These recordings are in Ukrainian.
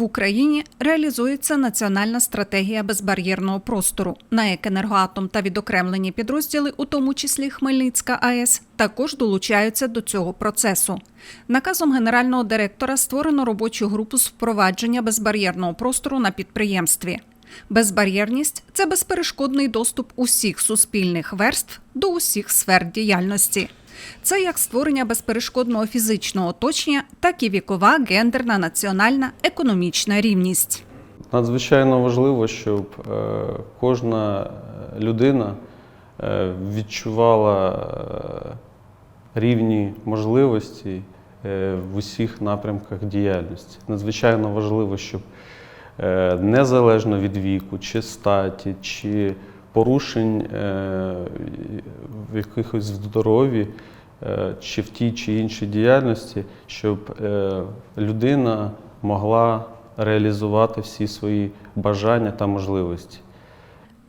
В Україні реалізується національна стратегія безбар'єрного простору. На як енергоатом та відокремлені підрозділи, у тому числі Хмельницька АЕС, також долучаються до цього процесу. Наказом генерального директора створено робочу групу з впровадження безбар'єрного простору на підприємстві. Безбар'єрність це безперешкодний доступ усіх суспільних верств до усіх сфер діяльності. Це як створення безперешкодного фізичного оточення, так і вікова, гендерна, національна, економічна рівність. Надзвичайно важливо, щоб е, кожна людина е, відчувала е, рівні можливості е, в усіх напрямках діяльності. Надзвичайно важливо, щоб е, незалежно від віку, чи статі, чи порушень е, в якихось здоров'ї, е, чи в тій чи іншій діяльності, щоб е, людина могла реалізувати всі свої бажання та можливості.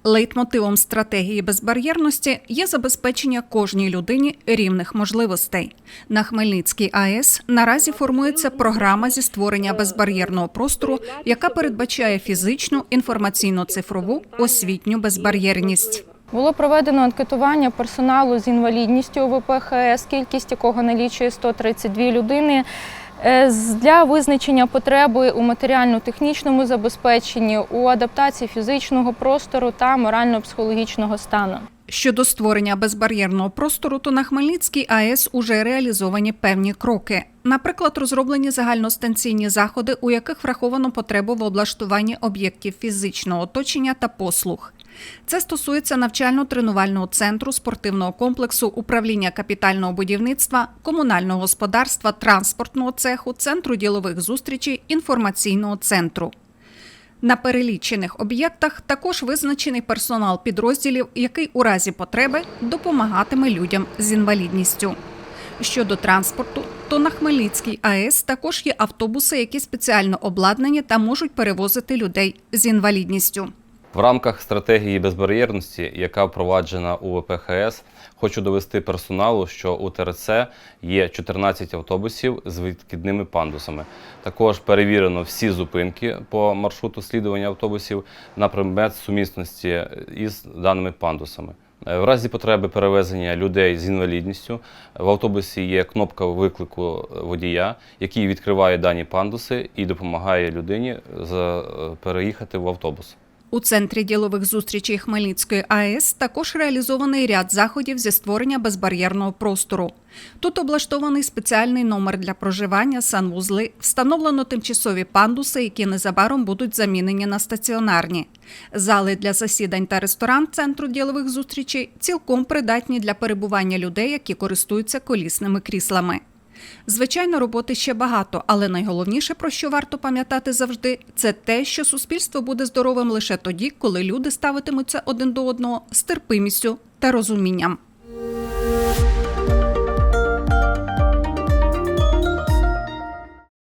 Лейтмотивом стратегії безбар'єрності є забезпечення кожній людині рівних можливостей. На Хмельницькій АЕС наразі формується програма зі створення безбар'єрного простору, яка передбачає фізичну, інформаційно-цифрову, освітню безбар'єрність. Було проведено анкетування персоналу з інвалідністю ВПХС, кількість якого налічує 132 людини. е, Для визначення потреби у матеріально-технічному забезпеченні, у адаптації фізичного простору та морально-психологічного стану. Щодо створення безбар'єрного простору, то на Хмельницькій АЕС уже реалізовані певні кроки. Наприклад, розроблені загальностанційні заходи, у яких враховано потребу в облаштуванні об'єктів фізичного оточення та послуг. Це стосується навчально-тренувального центру, спортивного комплексу, управління капітального будівництва, комунального господарства, транспортного цеху, центру ділових зустрічей, інформаційного центру. На перелічених об'єктах також визначений персонал підрозділів, який у разі потреби допомагатиме людям з інвалідністю. Щодо транспорту, то на Хмельницькій АЕС також є автобуси, які спеціально обладнані та можуть перевозити людей з інвалідністю. В рамках стратегії безбар'єрності, яка впроваджена у ВПХС, хочу довести персоналу, що у ТРЦ є 14 автобусів з відкидними пандусами. Також перевірено всі зупинки по маршруту слідування автобусів на предмет сумісності із даними пандусами. Е, В разі потреби перевезення людей з інвалідністю в автобусі є кнопка виклику водія, який відкриває дані пандуси і допомагає людині переїхати в автобус. У центрі ділових зустрічей Хмельницької АЕС також реалізований ряд заходів зі створення безбар'єрного простору. Тут облаштований спеціальний номер для проживання, санвузли, встановлено тимчасові пандуси, які незабаром будуть замінені на стаціонарні. Зали для засідань та ресторан центру ділових зустрічей цілком придатні для перебування людей, які користуються колісними кріслами. Звичайно, роботи ще багато, але найголовніше, про що варто пам'ятати завжди, це те, що суспільство буде здоровим лише тоді, коли люди ставитимуться один до одного з терпимістю та розумінням.